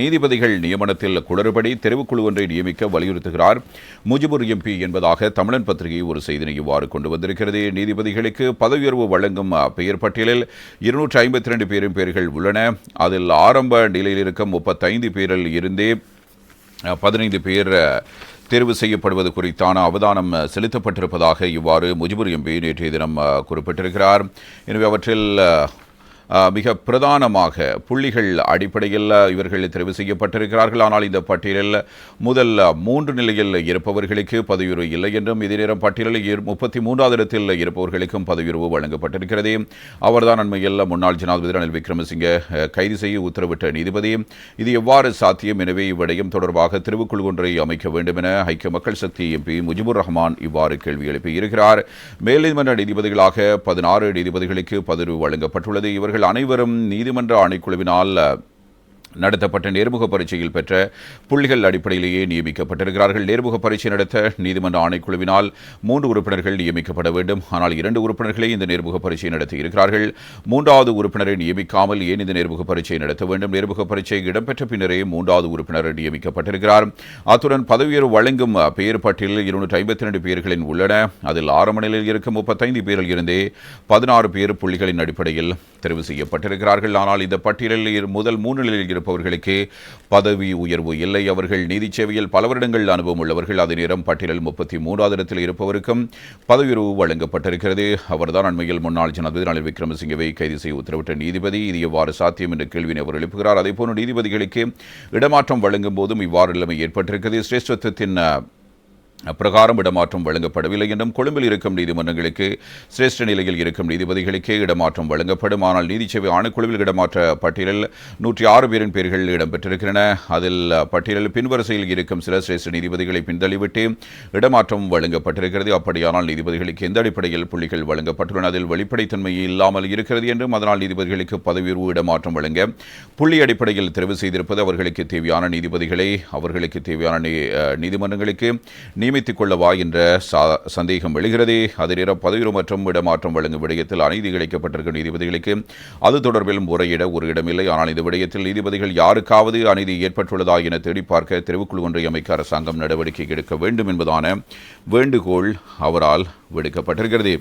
நீதிபதிகள் நியமனத்தில் குளறுபடி தெரிவுக்குழு ஒன்றை நியமிக்க வலியுறுத்துகிறார். முஜிபுர் எம்பி என்பதாக தமிழன் பத்திரிகை ஒரு செய்தினை இவ்வாறு கொண்டு வந்திருக்கிறது. நீதிபதிகளுக்கு பதவியுயர்வு வழங்கும் பெயர் பட்டியலில் இருநூற்றி ஐம்பத்தி ரெண்டு பேரின் பெயர்கள் உள்ளன. அதில் ஆரம்ப நிலையில் இருக்கும் முப்பத்தைந்து பேரில் இருந்தே பதினைந்து பேர் தேர்வு செய்யப்படுவது குறித்தான அவதானம் செலுத்தப்பட்டிருப்பதாக இவ்வாறு முஜிபுர் எம்பி நேற்றைய தினம் குறிப்பிட்டிருக்கிறார். எனவே அவற்றில் மிக பிரதானமாக புள்ளிகள் அடிப்படையில் இவர்கள் தெரிவு செய்யப்பட்டிருக்கிறார்கள். ஆனால் இந்த பட்டியலில் முதல் மூன்று நிலையில் இருப்பவர்களுக்கு பதவியுறவு இல்லை என்றும் இதே நேரம் பட்டியலில் முப்பத்தி மூன்றாவது இடத்தில் இருப்பவர்களுக்கும் பதவியுறவு வழங்கப்பட்டிருக்கிறது. அவர்தான் அண்மையில் முன்னாள் ஜனாதிபதி ரணில் விக்ரமசிங்கே கைது செய்ய உத்தரவிட்ட நீதிபதி. இது எவ்வாறு சாத்தியம்? எனவே இவ்விடயம் தொடர்பாக தெரிவுக்குழு ஒன்றை அமைக்க வேண்டும் என ஐக்கிய மக்கள் சக்தி எம்பி முஜிபுர் ரஹ்மான் இவ்வாறு கேள்வி எழுப்பியிருக்கிறார். மேல்நீதிமன்ற நீதிபதிகளாக பதினாறு நீதிபதிகளுக்கு பதவி வழங்கப்பட்டுள்ளது. இவர்கள் அனைவரும் நீதிமன்ற ஆணைக்குழுவினால் நடத்தப்பட்ட நேர்முக பரீட்சையில் பெற்ற புள்ளிகள் அடிப்படையிலேயே நியமிக்கப்பட்டிருக்கிறார்கள். நேர்முக பரீட்சை நடத்த நீதிமன்ற ஆணைக்குழுவினால் மூன்று உறுப்பினர்கள் நியமிக்கப்பட வேண்டும். ஆனால் இரண்டு உறுப்பினர்களே இந்த நேர்முக பரீட்சை நடத்தி இருக்கிறார்கள். மூன்றாவது உறுப்பினரை நியமிக்காமல் ஏன் இந்த நேர்முக பரீட்சை நடத்த வேண்டும்? நேர்முக பரீட்சை இடம்பெற்ற பின்னரே மூன்றாவது உறுப்பினர் நியமிக்கப்பட்டிருக்கிறார். அத்துடன் பதவியுயர்வு வழங்கும் பெயர் பட்டியலில் இருநூற்றி ஐம்பத்தி ரெண்டு பேர்களின் உள்ளன. அதில் ஆரம்ப நிலையில் இருக்கும் முப்பத்தைந்து பேரில் இருந்தே பதினாறு பேர் புள்ளிகளின் அடிப்படையில் தெரிவு செய்யப்பட்டிருக்கிறார்கள். ஆனால் இந்த பட்டியலில் இரு- முதல் மூன்று நிலையில் இருப்பவர்களுக்கு பதவி உயர்வு இல்லை. அவர்கள் நீதி சேவையில் பல வருடங்கள் அனுபவம் உள்ளவர்கள். அதே நேரம் பட்டியலில் முப்பத்தி மூன்றாவது இடத்தில் இருப்பவருக்கும் பதவி உயர்வு வழங்கப்பட்டிருக்கிறது. அவர்தான் அண்மையில் முன்னாள் ஜனாதிபதி ரணில் விக்ரமசிங்கவை கைது செய்ய உத்தரவிட்ட நீதிபதி. இது எவ்வாறு சாத்தியம் என்ற கேள்வியை அவர் எழுப்புகிறார். அதேபோன்று நீதிபதிகளுக்கு இடமாற்றம் வழங்கும் போதும் இவ்வாறு நிலைமை ஏற்பட்டிருக்கிறது. சிரேஷ்டத்தின் அப்பிரகாரம் இடமாற்றம் வழங்கப்படவில்லை என்றும் கொழும்பில் இருக்கும் நீதிமன்றங்களுக்கு சிரேஷ்ட நிலையில் இருக்கும் நீதிபதிகளுக்கே இடமாற்றம் வழங்கப்படும். ஆனால் நீதிச்சேவை ஆணைக்குழுவில் இடமாற்ற பட்டியலில் நூற்றி ஆறு பேரின் பெயர்கள் இடம்பெற்றிருக்கின்றன. அதில் பட்டியலில் பின்வரிசையில் இருக்கும் சில சிரேஷ்ட நீதிபதிகளை பின்தள்ளிவிட்டு இடமாற்றம் வழங்கப்பட்டிருக்கிறது. அப்படியானால் நீதிபதிகளுக்கு எந்த அடிப்படையில் புள்ளிகள் வழங்கப்பட்டுள்ளன? அதில் வெளிப்படைத்தன்மை இல்லாமல் இருக்கிறது என்றும் அதனால் நீதிபதிகளுக்கு பதவி உயர்வு இடமாற்றம் வழங்க புள்ளி அடிப்படையில் தெரிவு செய்திருப்பது அவர்களுக்கு தேவையான நீதிபதிகளை அவர்களுக்கு தேவையான நீ- நீதிமன்றங்களுக்கு நியமித்துக் கொள்ளவா என்ற சந்தேகம் எழுகிறது. அதே நேரம் பதவியுறவு மற்றும் இடமாற்றம் வழங்கும் விடயத்தில் அநீதி இழைக்கப்பட்டிருக்கும் நீதிபதிகளுக்கு அது தொடர்பில் முறையிட ஒரு இடமில்லை. ஆனால் இந்த விடயத்தில் நீதிபதிகள் யாருக்காவது அநீதி ஏற்பட்டுள்ளதா என தேடி பார்க்க தெரிவுக்குழு ஒன்றை அமைக்க அரசாங்கம் நடவடிக்கை எடுக்க வேண்டும் என்பதான வேண்டுகோள் அவரால் விடுக்கப்பட்டிருக்கிறது.